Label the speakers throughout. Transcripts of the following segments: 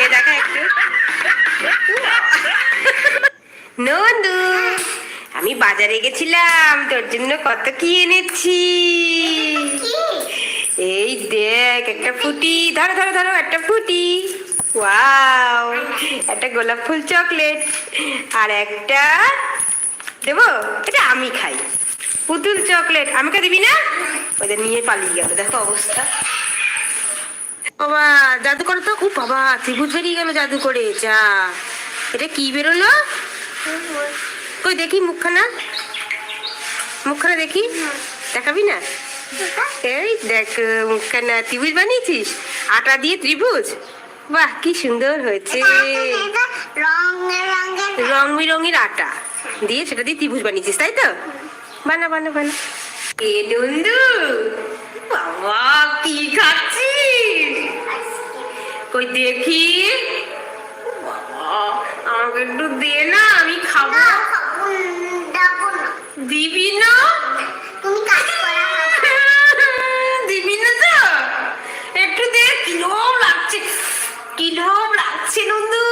Speaker 1: খেয়ে দেখা একটু। নন্দু, আমি বাজারে গেছিলাম, তোর জন্য কত কি এনেছি। এই দেখ, একটা ফুটি। ধরো ধরো ধরো, একটা ফুটি। ওয়াও, একটা গোলাপ ফুল চকলেট। আর একটা দেবো, এটা আমি খাই। পুতুল চকলেট। আমাকে দিবি না? ওদের নিয়ে পালিয়ে গেল, দেখো অবস্থা। বাবা জাদু করে তো। খুব বাবা, ত্রিভুজ বেরিয়ে গেল জাদু করে, যা। এটা কি বেরোলো? কই, দেখি মুখখানা। মুখখানা দেখি? দেখাবি না? এই দেখ, মুখখানা। ত্রিভুজ বানিয়েছিস? আটা দিয়ে ত্রিভুজ? বাহ, কি সুন্দর হয়েছে। রং বেরঙের আটা দিয়ে সেটা দিয়ে ত্রিভুজ বানিয়েছিস, তাই তো? বানা বানা বানা। এ নন্দু, বাবা, কি খাচ্ছিস কই দেখি? আমাকে একটু দে না আমি খাব।
Speaker 2: দেবো না। তুমি কাজ করা
Speaker 1: দিবি না তো? একটু দে কিরম লাগছে কিরম লাগছে নন্দু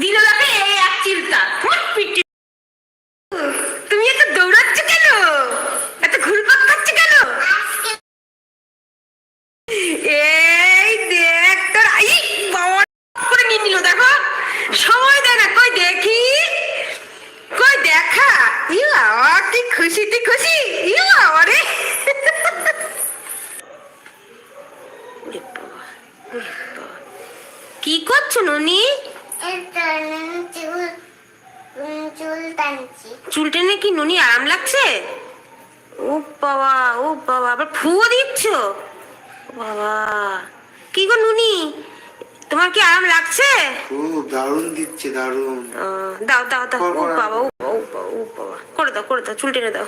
Speaker 1: দিল লাগে এই এক চিন্তা ফুট পিটি তুমি এত দৌড়াচ্ছ কেন এত ঘুরপাক খাচ্ছ কেন
Speaker 2: আজকে
Speaker 1: এই দেখ তোর আই বাবা করে নিয়ে নিল দেখো সময় দেয় না কই দেখি কই দেখা ই বাবা কি খুশি তুই খুশি ই বাবা রে ওরে বাবা, ওরে বাবা। কি করছ ননি
Speaker 2: এটা উম, চুল উম, চুল টানছি
Speaker 1: চুল টেনে কি ননি আরাম লাগছে ও বাবা ও বাবা আবার ফুয়ো দিচ্ছ বাবা কি গো নুনি তোমার কি আরাম লাগছে
Speaker 3: খুব দারুণ দিচ্ছে দারুণ
Speaker 1: আহ, দাও দাও দাও। ও বাবা ও বাবা, ও বাবা করে দাও করে দাও চুল টেনে দাও।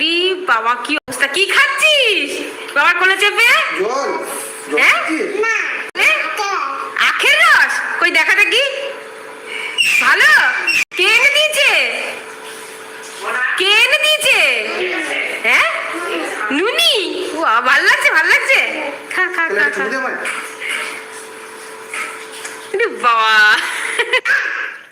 Speaker 1: রি বাবা কি অবস্থা? কি খাচ্ছিস? বাবার কোলে চেপে?
Speaker 3: জল জল
Speaker 1: হ্যাঁ?
Speaker 2: না?
Speaker 1: আখের রস? কই দেখা দেখি। ভালো? কে এনে দিয়েছে? কে এনে দিয়েছে? হ্যাঁ? নুনি? বাহ ভালো লাগছে ভালো লাগছে। খা খা খা খা। বাবা।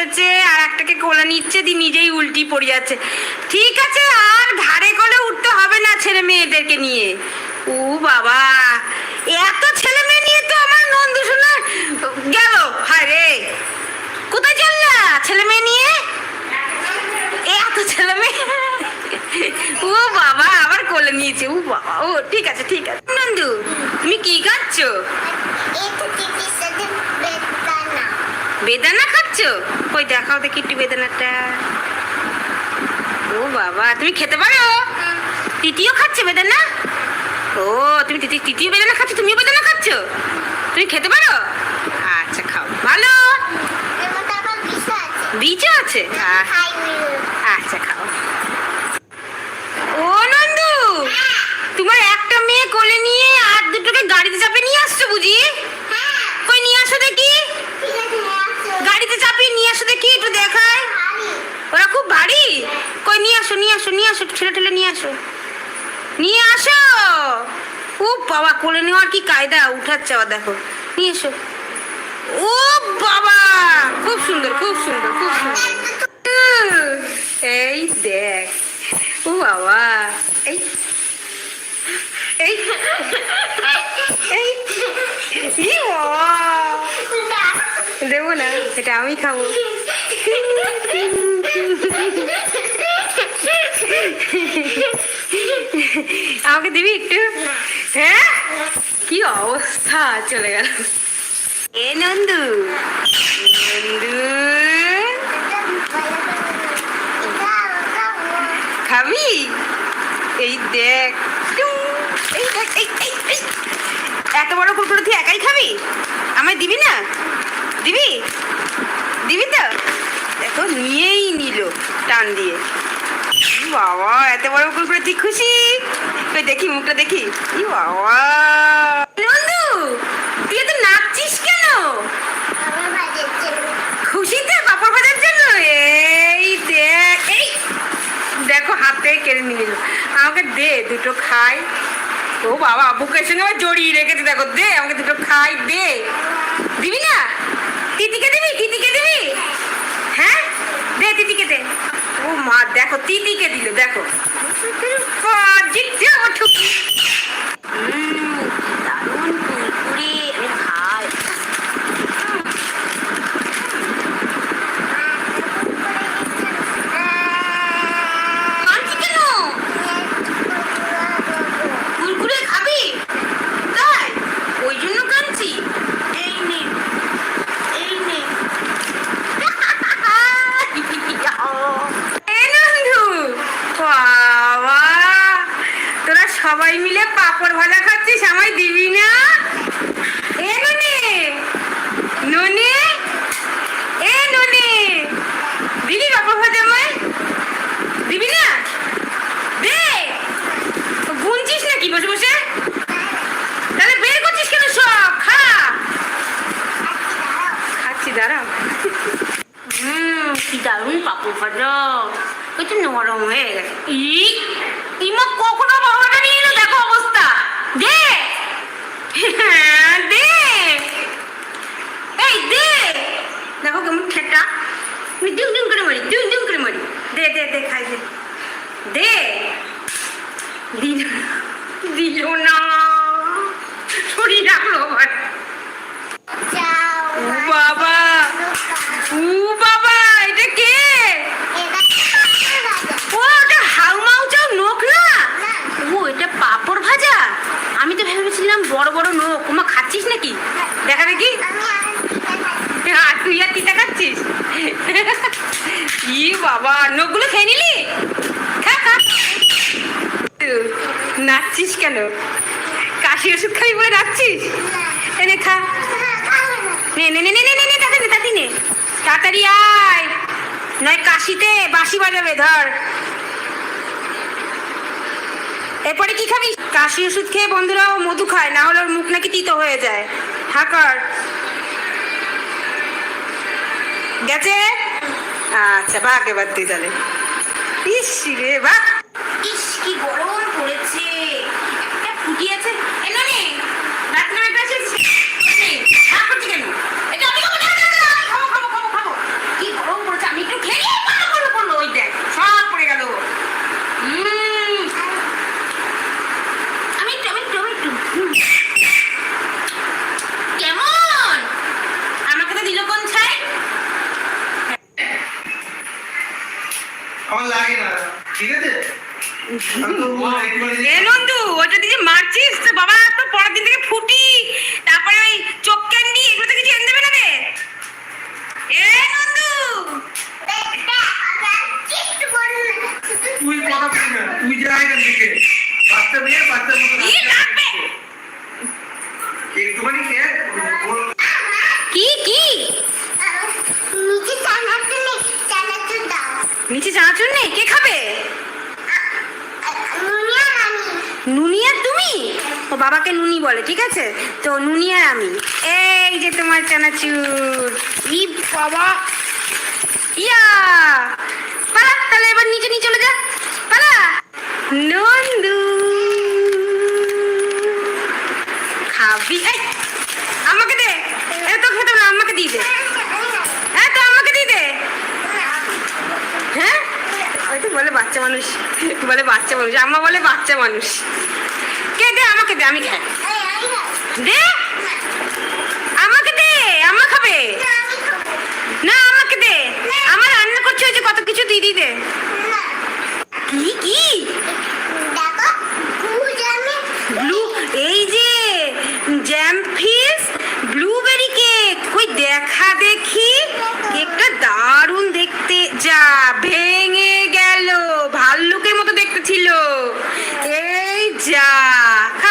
Speaker 1: উঠেছে আর একটাকে কোলে নিচ্ছে দি নিজেই উল্টি পড়ে যাচ্ছে। ঠিক আছে আর ঘাড়ে কোলে উঠতে হবে না ছেলে মেয়েদেরকে নিয়ে। ও বাবা এত ছেলে মেয়ে নিয়ে তো আমার নন্দু শোনা গেল। হায় রে কোথায় চললা ছেলে মেয়ে নিয়ে? এত ছেলে মেয়ে। ও বাবা আবার কোলে নিয়েছে। ও বাবা ও ঠিক আছে ঠিক আছে। নন্দু তুমি কি খাচ্ছ
Speaker 2: বেদানা।
Speaker 1: খাচ্ছ কই দেখাও দেখি একটু বেদানাটা। ও বাবা, তুমি খেতে পারো? তিতিও খাচ্ছে বেদানা? ও, তুমি তিতি তৃতীয় বেদানা খাচ্ছ, তুমিও বেদানা খাচ্ছ? তুমি খেতে পারো? আচ্ছা খাও। ভালো? বীজও আছে? আচ্ছা খাও। ও নন্দু, তোমার একটা মেয়ে কোলে নিয়ে আর দুটোকে গাড়িতে চাপে নিয়ে আসছো বুঝি? কই নিয়ে আসো দেখি। গাড়িতে চাপিয়ে নিয়ে আসো দেখি, একটু দেখায় ওরা খুব ভারী। কই, নিয়ে আসো নিয়ে আসো নিয়ে আসো ঠেলে ঠেলে নিয়ে আসো। নিয়ে আসো। ও বাবা, কোলে নেওয়ার কি কায়দা? উঠাচ্ছে আবার দেখো। নিয়ে এসো। ও বাবা, খুব সুন্দর খুব সুন্দর খুব সুন্দর। এই দেখ, ও বাবা, এই এই এই বাবা। দেবো না এটা আমি খাব। আমাকে দিবি একটু? হ্যাঁ? কি অবস্থা? চলে গেল। এ নন্দু। নন্দু খাবি? এই দেখ। এই দেখ, এই এত বড় কুকুর তুই একাই খাবি? আমায় দিবি না? দিবি? দিবি তো? দেখো, নিয়েই নিল টান দিয়ে। বাবা, এত বড় কুকুর তুই খুশি? তুই দেখি, মুখটা দেখি। ই বাবা। নন্দু, তুই এত নাচছিস কেন?
Speaker 2: বাজের
Speaker 1: খুশিতে পাপড় ভাজার জন্য? এই দেখ, এই। দেখো, হাতে কেড়ে নিয়ে নিল আমাকে দে, দুটো খাই। ও বাবা, বুকের সঙ্গে আবার জড়িয়ে রেখেছে, দেখো, দে, আমাকে দুটো খাই, দে। দিবি না? তিতিকে দিবি? তিতিকে দিবি? হ্যাঁ? দে তিতিকে দে। ও মা, দেখো, তিতিকে দিল, দেখো। জিততে আমার ঠুক উম, দারুণ কুরকুরে আমি খাই কাঁদছি কেন কুরকুরে খাবি তাই ওই জন্য কাঁদছি এই নে এই নে এ নন্দু বাবা তোরা সবাই মিলে পাপড় ভাজা খাচ্ছিস আমায় দিবি না এ ননে ননে এ ননে দিবি পাপড় ভাজা আমায় দিবি না দে গুনছিস নাকি বসে বসে তাহলে বের করছিস কেন সব খা খাচ্ছি দাঁড়াও হুম কি দারুণ পাপড় ভাজা একটু নরম হয়ে গেছে ই ইমা কখনো বাবাটা নিয়ে এলো দেখো অবস্থা দে হ্যাঁ, দে এই দে। দেখো কেমন ঠেটা আমি ডিম ডিম করে মারি ডিম ডিম করে মারি। দে দে দে খাই দে। দে। দিল দিল না। শরীর রাখল আবার বাবা। ও বাবা এটা কে? ও ওটা হাউ মাউ চাও নোক না? ও এটা পাপড় ভাজা? আমি তো ভেবেছিলাম বড় বড় নোক ওমা খাচ্ছিস নাকি? দেখা দেখি। তুই খাচ্ছিস? ই বাবা, নখগুলো খেয়ে নিলি? নাচছিস কেন? কাশি ওষুধ খাবি বলে নাচছিস? এনে খা। তাড়াতাড়ি আয়। নয়, কাশিতে বাঁশি বাজাবে, ধর। এরপরে কি খাবি? কাশি ওষুধ খেয়ে বন্ধুরা ও মধু খায়, না হলে ওর মুখ নাকি তিতো হয়ে যায়। হাকার গেছে? আচ্ছা ভাগ এবার তুই তাহলে। ইস রে, বাহ! ইস, কি গরম পড়েছে। একটা ফুটিয়েছে এ ননি রাত না একটা এসেছে ননি, রাগ করছি কেন এটা আমি খাব না, না, না, আমি খাব খাব খাব খাব কি গরম পড়েছে আমি একটু খেয়ে নিই, পড়ল পড়ল পড়ল ওই দেখ সব পড়ে গেল উম, আমি একটু আমি একটু আমি একটু হুম। কেমন আমাকে তো দিল কোন ছাই
Speaker 3: আমার লাগে না ঠিক আছে আমি তো বলব একটুখানি
Speaker 1: এ নন্দু ওটা দিয়ে মারছিস তো বাবা তো পরের দিন থেকে ফুটি তারপরে ওই চোখ ক্যান্ডি এগুলো তো কিছু এনে দেবে না রে এ নন্দু
Speaker 2: কিচ্ছু করো না
Speaker 3: তুই কথা বলবি না তুই যা এখান থেকে বাচ্চা মেয়ে বাচ্চার মতো
Speaker 1: ই লাগবে
Speaker 3: একটুখানি খেয়ে ওর-
Speaker 1: কি কি
Speaker 2: নিচে চানাচুর নেই চানাচুর দাও
Speaker 1: নিচে চানাচুর নেই কে খাবে
Speaker 2: নুনিয়া নানি
Speaker 1: নুনিয়া তুমি ও বাবাকে নুনি বলে, ঠিক আছে? তো নুনিয়া আমি। এই যে তোমার চানাচুর। ই বাবা। ইয়া! পালা, তাহলে এবার নিচে নিয়ে চলে যা। পালা। নন্দু। খাবি? আমাকে দে। তো খেতে না আমাকে দিয়ে দে। হ্যাঁ তো আমাকে দিয়ে দে। হ্যাঁ? ওই তো বলে বাচ্চা মানুষ। বলে বাচ্চা মানুষ। আম্মা বলে বাচ্চা মানুষ। কে দে, আমাকে দে, আমি খাই।
Speaker 2: এই এই না
Speaker 1: দে আমাকে দে আমা খাবে না আমাকে দে আমার রান্না করছে ওই যে কত কিছু দিদি দে
Speaker 2: না
Speaker 1: কি কি
Speaker 2: দেখো পূজামে
Speaker 1: ব্লু এই যে জ্যাম ফিস ব্লুবেরি কেক কই দেখা দেখি কেকটা দারুণ দেখতে যা ভেঙে গেল ভাল্লুকের মতো দেখতে ছিল এই যা খা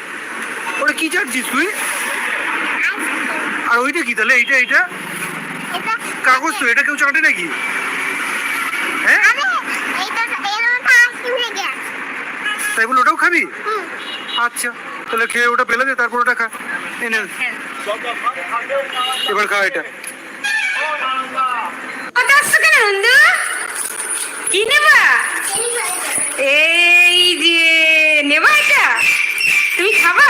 Speaker 3: কি চাচ্ছিস তুই? আর ওইটা কি তাহলে? এইটা এইটা? কাগজ তো এটা কেউ চাটে নাকি? হ্যাঁ? তাই বলে ওটাও খাবি? আচ্ছা তাহলে খেয়ে ওটা ফেলে দে তারপর ওটা খা। এনে এবার খা এটা।
Speaker 1: কি নেবা? এই যে নেবা এটা? তুমি খাবা?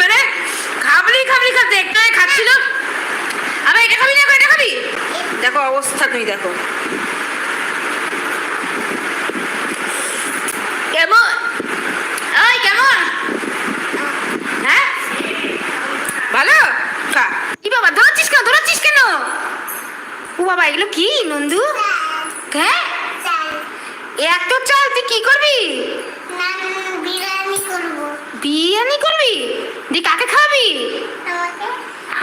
Speaker 1: মানে খাবলি খাবলি খাতে একটা খাচ্ছিল। আবার এটা খাবি না, এটা খাবি? দেখো অবস্থা তুমি দেখো। কেমন? ওই কেমন? হ্যাঁ? ভালো? কি বাবা, দৌড়াচ্ছিস কেন? দৌড়াচ্ছিস কেন? ও বাবা, এগুলো কি, নন্দু? হ্যাঁ? এত চাল, তুই কি করব?
Speaker 2: বিরিয়ানি করবি?
Speaker 1: দি কাকে খাওয়াবি?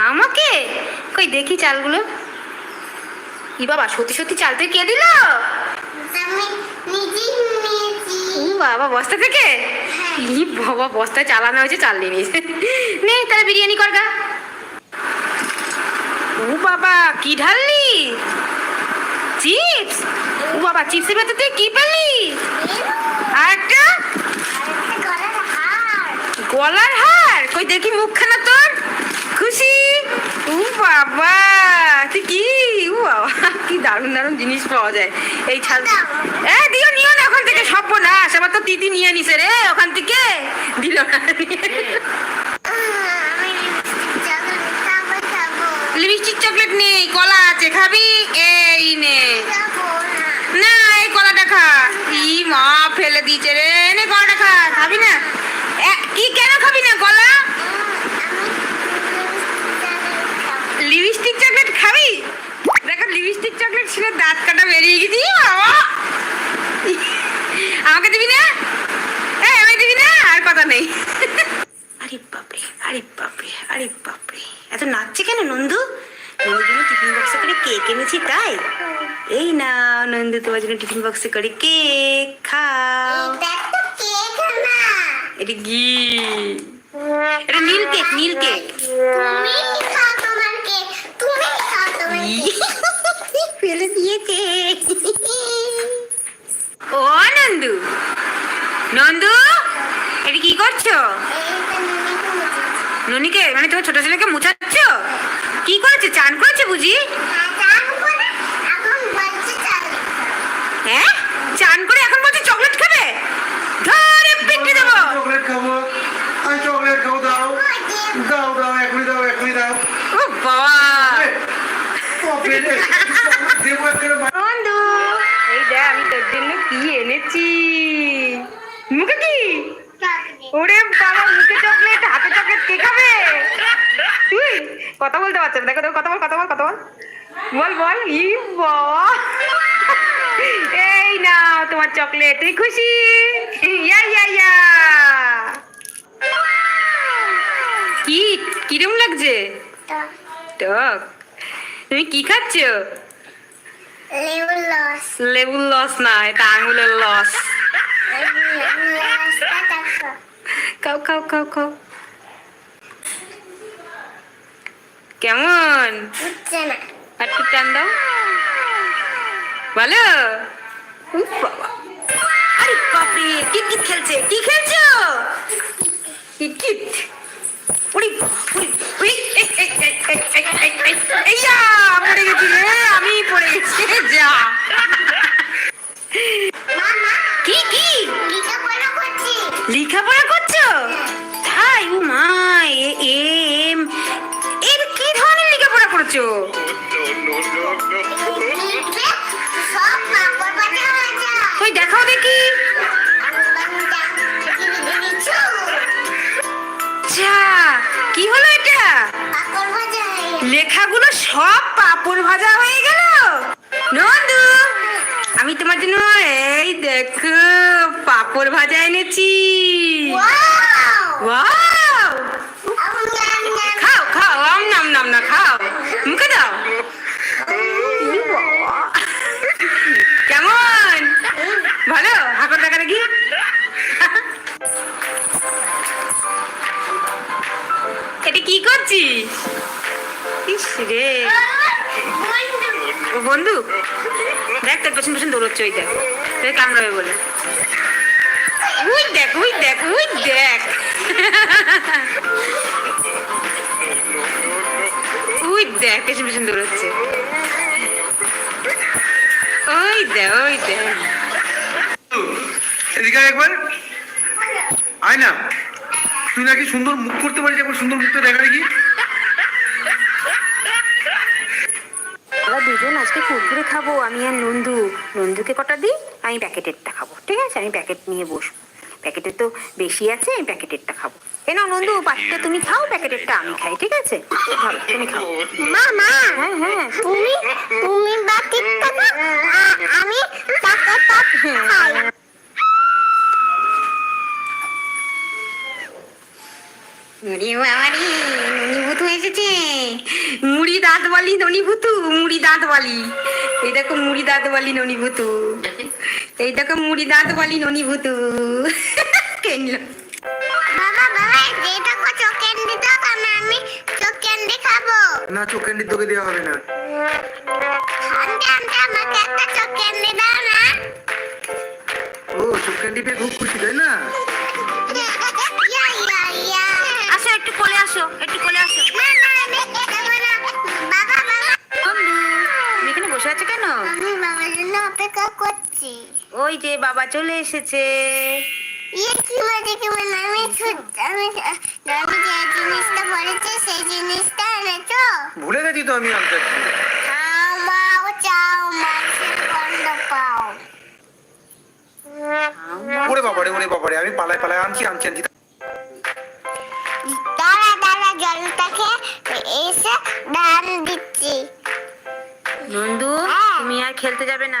Speaker 2: আমাকে।
Speaker 1: কই দেখি চালগুলো। ই বাবা সত্যি সত্যি চাল তুই কে দিল? বাবা বস্তা থেকে? ই বাবা বস্তায় চালানো হয়েছে চাল নিয়ে নিয়েছে। নে তাহলে বিরিয়ানি কর গা। ও বাবা কি ঢাললি? চিপস? ও বাবা চিপসের ভেতর তুই কি পেলি? আর একটা
Speaker 2: আরেকটা গলার হার
Speaker 1: গলার হার? কই দেখি মুখখানা তোর? খুশি? ও বাবা, তুই কি? ও বাবা, কি দারুণ দারুণ জিনিস পাওয়া যায়। এই ছাল এ, দিও, নিও না, ওখান থেকে সব না আবার তো তিতি নিয়ে নিছে রে, ওখান থেকে। দিল না
Speaker 2: লিপস্টিক চকলেট
Speaker 1: নেই, কলা আছে, খাবি? এই না।
Speaker 2: না,
Speaker 1: এই কলাটা খা। ই মা, ফেলে দিয়েছে রে। নে, কলাটা খা, খাবি না এ, কি কেন খাবি না কলা
Speaker 2: আমি
Speaker 1: লিপস্টিক চকলেট খাবি দেখো লিপস্টিক চকলেট ছিল দাঁত কাটা বেরিয়ে গেছি বাবা আমাকে দিবি না এ আমাকে দিবি না আর কথা নেই আরে বাপরে আরে বাপরে আরে বাপরে এত নাচছে কেন নন্দু নন্দুর জন্য টিফিন বক্সে করে কেক এনেছি তাই এই না নন্দু তোমার জন্য টিফিন বক্সে করে কেক খাও
Speaker 2: এটা
Speaker 1: কি
Speaker 3: দাও দাও এখনই দাও এখনই দাও।
Speaker 1: ও বাবা। এই দেখ আমি তোর জন্য কি এনেছি? মুখে কি? ওরে বাবা মুখে চকলেট হাতে চকলেট কে খাবে? তুই কথা বলতে পারছ দেখো দেখো কথা বল কথা বল কথা বল। বল বল। ই বাবা। এই না তোমার চকলেট তুই খুশি? ইয়া ইয়া ইয়া। কি? কিরম লাগছে? টক। তুমি কি খাচ্ছ? লেবুর লস না এটা আঙুলের লস খাও খাও খাও খাও। কেমন? একটু টান দাও। ভালো বাবা। আরে বাপরে কিট কিট খেলছে। কি খেলছো? কিট পড়ে গেছি আমি পড়ে গেছি যা। কি কি? লেখাপড়া করছ। তাই ও মা এম এর কি ধরনের লেখাপড়া করছ? ওই দেখাও দেখি। কি হলো এটা
Speaker 2: পাপড় ভাজা গেছে।
Speaker 1: লেখাগুলো সব পাপড় ভাজা হয়ে গেল নন্দু আমি তোমার জন্য এই দেখো পাপড় ভাজা এনেছি
Speaker 2: Wow!
Speaker 1: করছিস ইস রে। ও বন্ধু, দেখ তোর পেছন পেছন দৌড়চ্ছে, ওই দেখ। তোর কামড়াবে বলে। উই দেখ উই দেখ উই দেখ। উই দেখ, পেছন পেছন দৌড়চ্ছে। ওই দেখ ওই দেখ।
Speaker 3: এদিকে একবার। আয় না। তুই নাকি সুন্দর মুখ করতে পারিস, একবার সুন্দর মুখটা দেখা দেখি।
Speaker 1: দুজন আজকে কুরকুরে খাব, আমি আর নন্দু। নন্দুকে কটা দিই? আমি প্যাকেটেরটা খাব, ঠিক আছে? আমি প্যাকেট নিয়ে বসবো। প্যাকেটের তো বেশি আছে, আমি প্যাকেটেরটা খাব। এ না নন্দু পাখিটা তুমি খাও, প্যাকেটেরটা আমি খাই, ঠিক আছে? ভালো, তুমি খাও।
Speaker 2: মা মা
Speaker 1: হ্যাঁ হ্যাঁ
Speaker 2: তুমি তুমি আমি টাকাটা খাই।
Speaker 1: মুড়ি বাবারি ননি ভুতু এসেছে। মুড়ি দাঁত বালি ননি ভুতু মুড়ি দাঁত বালি এই দেখো মুড়ি দাঁত বালি ননি ভুতু এই দেখো মুড়ি দাঁত বালি ননি ভুতু কেনলো?
Speaker 2: বাবা বাবা যেটা কো চোখ ক্যান্ডি দাও আমি আমি চোখ ক্যান্ডি খাব।
Speaker 3: না চোখ ক্যান্ডি তোকে দেওয়া হবে না।
Speaker 2: আন্টি আন্টি আমাকে একটা চোখ ক্যান্ডি দাও না।
Speaker 3: ও চোখ ক্যান্ডি পেয়ে খুব খুশি তাই না?
Speaker 2: করছি
Speaker 1: ওই যে বাবা চলে এসেছে।
Speaker 2: ইয়ে কি মজা কি মজা আমি আমি আমি যে জিনিসটা বলেছি সেই জিনিসটা এনেছো?
Speaker 3: ভুলে গেছি তো আমি আনতে।
Speaker 2: চাও চাও মাছের গন্ধ পাও।
Speaker 3: ওরে বাবারে ওরে বাবারে আমি পালায় পালায় আনছি আনছি আনছি।
Speaker 2: দাঁড়া দাঁড়া জলটাকে এসে দান দিচ্ছি।
Speaker 1: নন্দু
Speaker 2: হ্যাঁ।
Speaker 1: তুমি আর খেলতে যাবে না।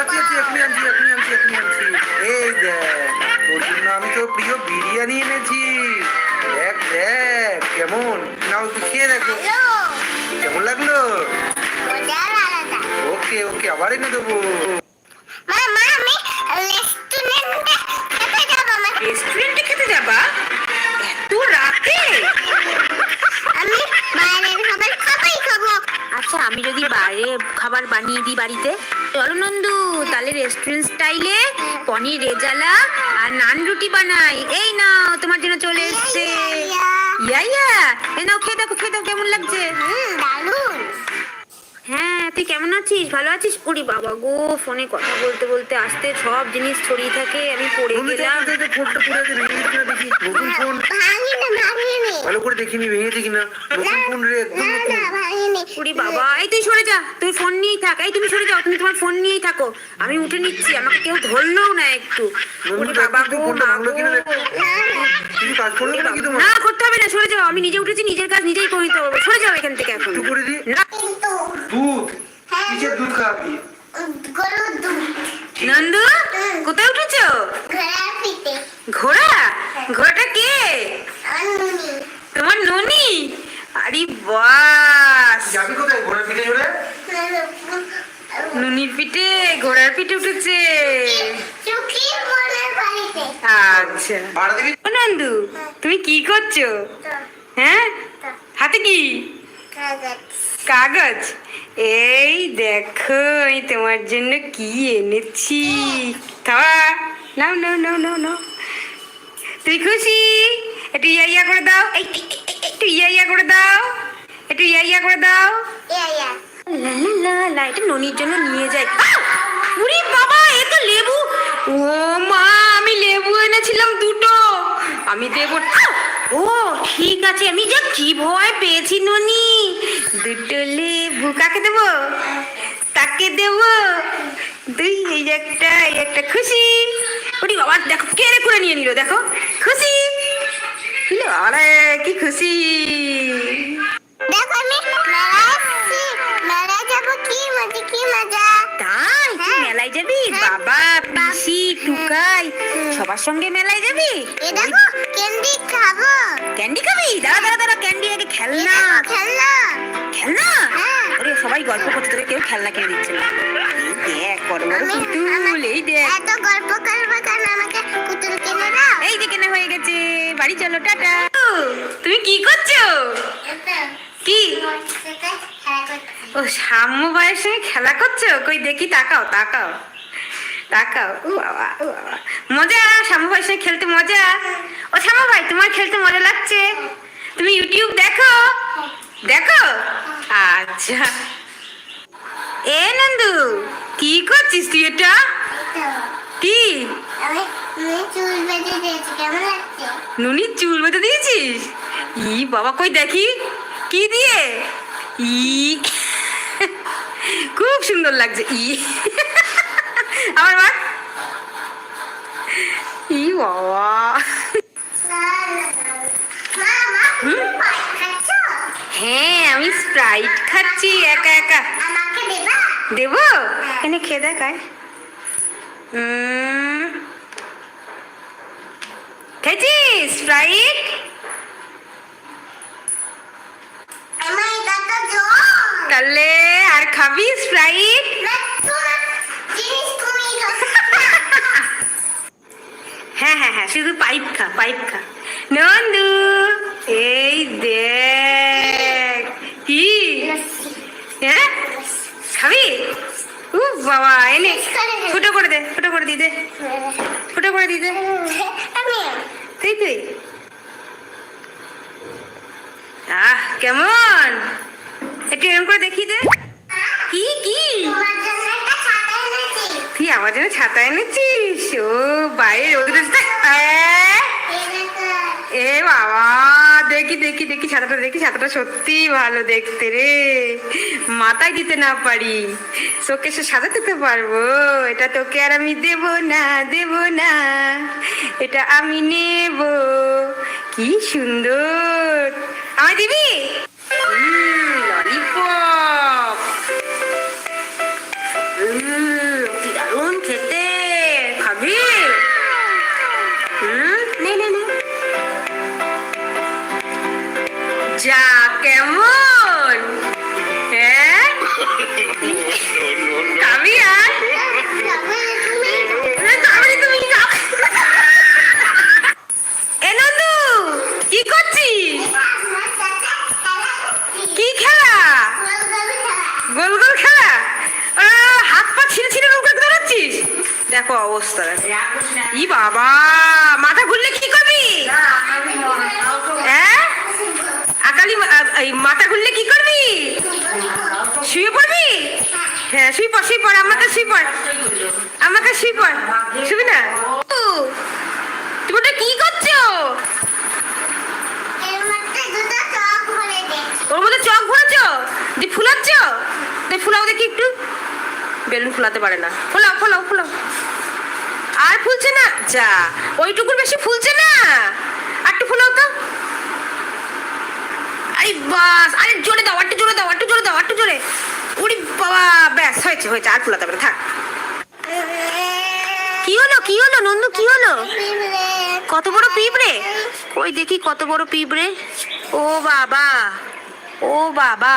Speaker 3: আচ্ছা, এখনই আনছি এখনই আনছি এখনই আনছি। এই দেখ তোর জন্য আমি তো প্রিয় বিরিয়ানি এনেছি। দেখ দেখ কেমন? নাও তুই খেয়ে দেখো। কেমন লাগল? ওকে ওকে আবার এনে দেবো।
Speaker 2: খাবার
Speaker 1: বানিয়ে দিই বাড়িতে। চলো নন্দু তাহলে রেস্টুরেন্ট স্টাইলে পনির রেজালা আর নান রুটি বানাই। এই নাও তোমার জন্য চলে এসছে। ইয়া ইয়া এ নাও খেয়ে দেখো খেয়ে দেখো কেমন লাগছে?
Speaker 2: দারুণ।
Speaker 1: হ্যাঁ তুই কেমন আছিস? ভালো আছিস? ওরে বাবা গো ফোনে কথা বলতে বলতে আসতে সব জিনিস ছড়িয়ে থাকে। আমি পড়ে গেলাম।
Speaker 3: ফোনটা পুরো দেখি নতুন ফোন ভালো করে দেখিনি ভেঙেছে কিনা? নতুন ফোন রে একদম
Speaker 1: ওরে বাবা এই তুই সরে যা তুই ফোন নিয়েই থাক এই তুমি সরে যাও তুমি তোমার ফোন নিয়েই থাকো। আমি উঠে নিচ্ছি আমাকে কেউ ধরলেও না একটু। ওরে বাবা গো
Speaker 3: ফোনটা
Speaker 1: মা
Speaker 3: কিনা
Speaker 1: গো।
Speaker 3: দেখ। কাজ করল নাকি তোমার?
Speaker 1: না করতে হবে না সরে যাও আমি নিজে উঠেছি নিজের কাজ নিজেই করে নিতে পারব সরে যাও এখান থেকে এখন।
Speaker 3: একটু করে দি।
Speaker 1: না।
Speaker 3: দুধ কিসের দুধ খাবি
Speaker 1: নন্দু কোথায় উঠেছো? ঘোড়া? ঘোড়াটা কে? তোমার ননি? আরে বাস।
Speaker 3: যাবি কোথায়? ঘোড়ার পিঠে চড়ে?
Speaker 1: নুনির পিঠে ঘোড়ার পিঠে উঠেছে। আচ্ছা। নন্দু তুমি কি করছ? হ্যাঁ? হাতে কি?
Speaker 2: কাগজ।
Speaker 1: কাগজ? এই দেখো আমি তোমার জন্য কি এনেছি? খাওয়া নাও নাও নাও নাও নাও। তুই খুশি? একটু ইয়া ইয়া করে দাও। একটু ইয়া ইয়া করে দাও। একটু ইয়া ইয়া করে দাও। লা লা লা এটা ননির জন্য নিয়ে যাই! উরি বাবা এ তো লেবু। ও মা আমি লেবু এনেছিলাম দুটো। আমি দেবো! ও ঠিক আছে আমি যা কি ভয় পেয়েছি ননি। দুটো লেবু কাকে দেবো? তাকে দেবো? দুই এই একটা এই একটা খুশি। ওটি বাবা দেখো কেড়ে করে নিয়ে নিল দেখো খুশি। আরে কি খুশি।
Speaker 2: দেখো আমি কি মজা কি মজা।
Speaker 1: তাই তুই
Speaker 2: হ্যাঁ।
Speaker 1: মেলায় যাবি?
Speaker 2: হ্যাঁ।
Speaker 1: বাবা। পিসি টুকাই সবার সঙ্গে মেলায় যাবি?
Speaker 2: এ দেখো ক্যান্ডি খাব।
Speaker 1: ক্যান্ডি খাবি? দাঁড়া দাঁড়া দাঁড়া ক্যান্ডি আগে খেলনা।
Speaker 2: খেলনা।
Speaker 1: খেলনা?
Speaker 2: হ্যাঁ।
Speaker 1: আরে সবাই গল্প করতে তোকে কেউ খেলনা কিনে দিচ্ছে না। দেখ বড় বড় পুতুল এই দেখ।
Speaker 2: এত গল্প করব কেন? আমাকে পুতুল কিনে দাও।
Speaker 1: এই যে কেনা হয়ে গেছে। বাড়ি চলো টাটা। তুমি কি করছ? কি? ও সাম্য ভাইয়ের সঙ্গে খেলা করছ? কই দেখি তাকাও তাকাও। তাকাও বাবা মজা, শ্যামু ভাইয়ের সঙ্গে খেলতে মজা? ও শ্যামু ভাই, তোমার খেলতে মজা লাগছে? তুমি ইউটিউব দেখো? দেখো? আচ্ছা। এ নন্দু, কি করছিস তুই এটা? কি? নুনির চুল বেঁধে দিয়েছিস? ই বাবা, কই দেখি? কি দিয়ে? ই। খুব সুন্দর লাগছে, ই। আমার মা ই বাবা হ্যাঁ আমি স্প্রাইট খাচ্ছি একা একা।
Speaker 2: দেবা?
Speaker 1: এখানে খেয়ে দেখায় খেয়েছিস স্প্রাইট তাহলে আর খাবি স্প্রাইট হ্যাঁ হ্যাঁ হ্যাঁ শুধু পাইপ খা পাইপ খা। নন্দু, এই দেখ, কি? হ্যাঁ? খাবি? উ বাবা, এনে, ফুটো করে দে, ফুটো করে দি দে। ফুটো করে দি দে। তুই তুই। আহ, কেমন? একটু এরকম করে দেখি দে। কি কি? আমার জন্য ছাতা এনেছিস? ও বাইরে রোদে
Speaker 2: এই
Speaker 1: এ বাবা, দেখি দেখি দেখি ছাতাটা দেখি ছাতাটা সত্যি ভালো দেখতে রে। মাথায় দিতে না পারি। তোকে সে সাজাতে পারব। এটা তোকে আর আমি দেব না দেব না। এটা আমি নেব। কি সুন্দর। আমায় দিবি ললিপপ ফুলাতে পারে না। ফোলাও ফোলাও ফোলাও। আর ফুলছে না? যা, ওইটুকুর বেশি ফুলছে না। আর একটু ফোলাও তো। আরে বাস, আরে জোরে দাও একটু জোরে দাও একটু জোরে দাও একটু জোরে। উড়ি বাবা, ব্যাস, হয়েছে হয়েছে, আর ফুলাতে পারে থাক। কি হলো কি হলো, নন্দু, কি হলো? কত বড় পিঁপড়ে? ওই দেখি কত বড় পিঁপড়ে? ও বাবা ও বাবা।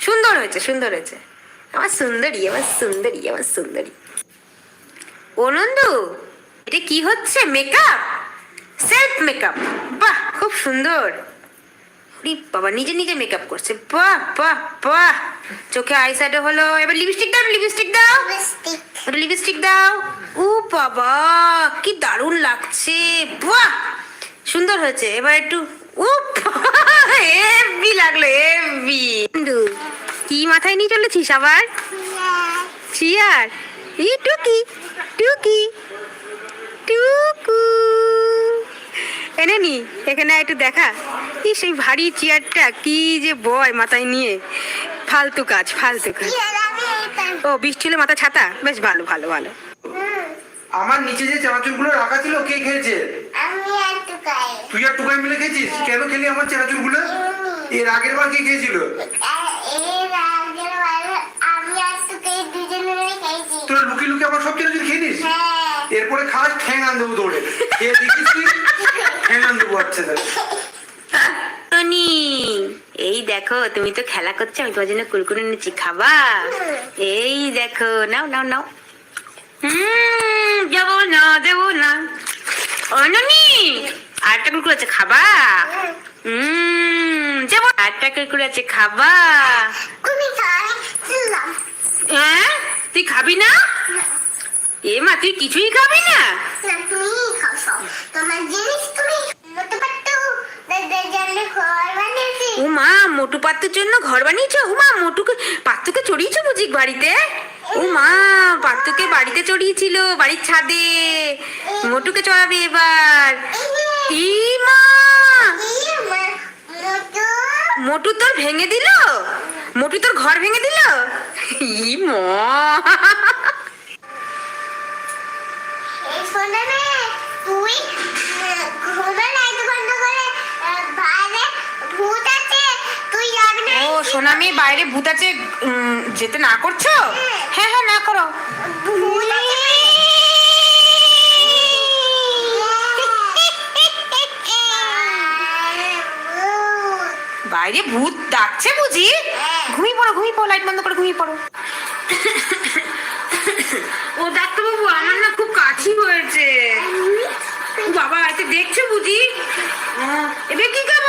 Speaker 1: সুন্দর হয়েছে সুন্দর হয়েছে। আমার সুন্দরী আমার সুন্দরী আমার সুন্দরী। ও নন্দু, এটা কি হচ্ছে? মেকআপ সেলফ মেকআপ বাহ, খুব সুন্দর। বাবা, নিজে নিজে মেকআপ করছে। বাহ বাহ বাহ। চোখে আই হলো, এবার লিপস্টিক দাও লিপস্টিক দাও।
Speaker 2: লিপস্টিক
Speaker 1: লিপস্টিক দাও। ও বাবা, কি দারুণ লাগছে। বাহ, সুন্দর হয়েছে। এবার একটু ও হেভি লাগল হেভি। কি মাথায় নিয়ে চলেছিস আবার? চিয়ার ই টুকি টুকি টুকু। এনে নি এখানে একটু দেখা। এই সেই ভারী চেয়ারটা কি যে বয় মাথায় নিয়ে। ফালতু কাজ ফালতু কাজ। ও বৃষ্টি হলে মাথা ছাতা? বেশ ভালো ভালো ভালো।
Speaker 3: আমার নিচে যে চানাচুরগুলো রাখা ছিল কে খেয়েছে?
Speaker 2: আমি একটু গাই
Speaker 3: তুই আর টুকাই মিলে খেয়েছিস? কেন খেলি আমার চানাচুরগুলো এর আগের বার কে খেয়েছিল?
Speaker 2: এর আগের বার আমি একটু গাই দুজন মিলে খাইছি
Speaker 3: তোরা লুকিয়ে লুকিয়ে আমার সব চানাচুর খেয়ে নিস
Speaker 2: হ্যাঁ।
Speaker 3: এরপরে খাস ঠ্যাং আন দেবো দৌড়ে। খেয়ে দেখিস তুই? ঠ্যাং আন দেবো আচ্ছা তাহলে।
Speaker 1: টনি এই দেখো তুমি তো খেলা করছ আমি তোমার জন্য কুরকুরে নিচ্ছি খাবা? এই দেখো নাও নাও নাও। হুম যাব না দেবো না। অননি আরেকটা কুরকুরে আছে খাবা? হুম যাব। আরেকটা কুরকুরে আছে খাবা। হ্যাঁ তুই খাবি না? এ মা তুই কিছুই খাবি না?
Speaker 2: না তুমি খাও তোমার জিনিস তুমি
Speaker 1: ও মা মোটু পাত্তুর জন্য ঘর বানিয়েছো? ও মা মোটুকে পাত্তুকে চড়িয়েছো বুঝি বাড়িতে? ও মা পাত্তুকে বাড়িতে চড়িয়েছিল বাড়ির ছাদে। মোটুকে চড়াবে এবার। ই মা!
Speaker 2: মোটু
Speaker 1: তোর ভেঙে দিল? মোটু তোর ঘর ভেঙে দিল? ই মা!
Speaker 2: তুই ঘুমে
Speaker 1: ও সোনা মেয়ে বাইরে ভূত আছে যেতে না করছ? হ্যাঁ হ্যাঁ না করো। বাইরে ভূত ডাকছে বুঝি? ঘুমিয়ে পড়ো ঘুমিয়ে পড়ো, লাইট বন্ধ করে ঘুমিয়ে পড়ো। ও ডাক্তারবাবু, আমার না খুব কাশি হয়েছে। বাবা, এতে দেখছে বুঝি? এবার কি খাব?